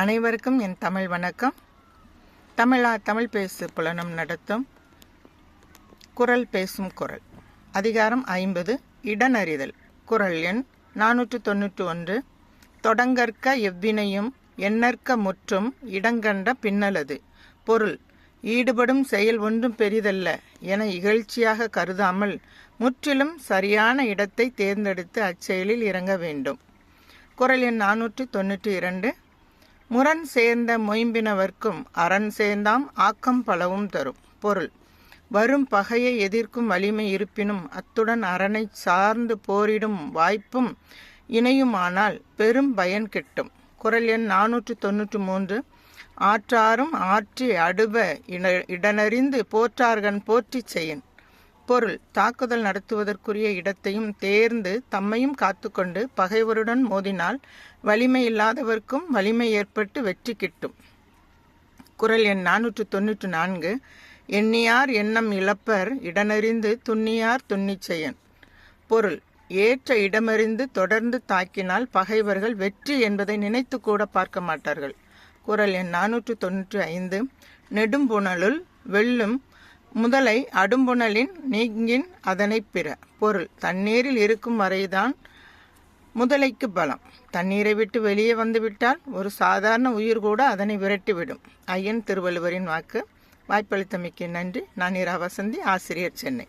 அனைவருக்கும் என் தமிழ் வணக்கம். தமிழா தமிழ் பேசு புலனம் நடத்தும் குரல் பேசும் குரல். அதிகாரம் ஐம்பது இடனறிதல். குரல் எண் நானூற்று தொன்னூற்று ஒன்று. தொடங்கற்க எவ்வினையும் எண்ணற்க முற்றும் இடங்கண்ட பின்னலது. பொருள் ஈடுபடும் செயல் ஒன்றும் பெரிதல்ல என இகழ்ச்சியாக கருதாமல் முற்றிலும் சரியான இடத்தை தேர்ந்தெடுத்து அச்செயலில் இறங்க வேண்டும். குரல் எண் நானூற்று தொன்னூற்றி இரண்டு. முரண் சேர்ந்த மொயம்பினவர்க்கும் அரண் சேர்ந்தாம் ஆக்கம் பலவும் தரும். பொருள். வரும் பகையை எதிர்க்கும் வலிமை இருப்பினும் அத்துடன் அரணை சார்ந்து போரிடும் வாய்ப்பும் இணையுமானால் பெரும் பயன் கிட்டும். குரல் எண் நானூற்று தொன்னூற்று மூன்று ஆற்றாரும் ஆற்றி அடுவ இட இடனறிந்து போற்றார்கன் போற்றிச் செய்யன். பொருள் தாக்குதல் நடத்துவதற்குரிய இடத்தையும் தேர்ந்து தம்மையும் காத்துக்கொண்டு பகைவருடன் மோதினால் வலிமை இல்லாதவர்க்கும் வலிமை ஏற்பட்டு வெற்றி கிட்டும். குரல் எண் நானூற்று தொன்னூற்று நான்கு. எண்ணியார் எண்ணம் இழப்பர் இடனறிந்து துண்ணியார் துன்னிச்செயன். பொருள் ஏற்ற இடமறிந்து தொடர்ந்து தாக்கினால் பகைவர்கள் வெற்றி என்பதை நினைத்து கூட பார்க்க மாட்டார்கள். குரல் எண் நானூற்று தொன்னூற்றி ஐந்து. நெடும்புணலுள் வெல்லும் முதலை அடும்புணலின் நீங்கின் அதனை பிற. பொருள் தண்ணீரில் இருக்கும் வரைதான் முதலைக்கு பலம். தண்ணீரை விட்டு வெளியே வந்துவிட்டால் ஒரு சாதாரண உயிர் கூட அதனை விரட்டிவிடும். ஐயன் திருவள்ளுவரின் வாக்கு. வாய்ப்பளித்தமைக்கு நன்றி. நான் இரா வசந்தி ஆசிரியர் சென்னை.